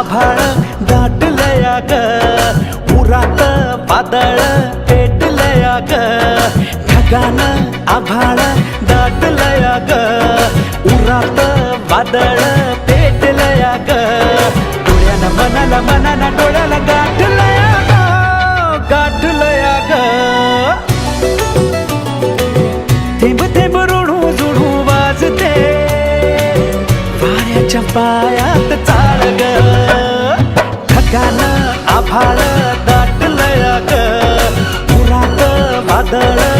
आभाळ दाटलया ग. उरात पातळ पेटलया ग. ढगान आभाळ दाटलया ग. उरात वादळ पेटलया ग. डोळ्याला मनाला मनाला डोळ्याला गाठलया ग. गाठलया ग. थेंब थेंब रोडू जुडू वाजते. वाऱ्याच्या पायात चाळ ग. ठिकाण आभाळ दाटलय ग पुरात वादळ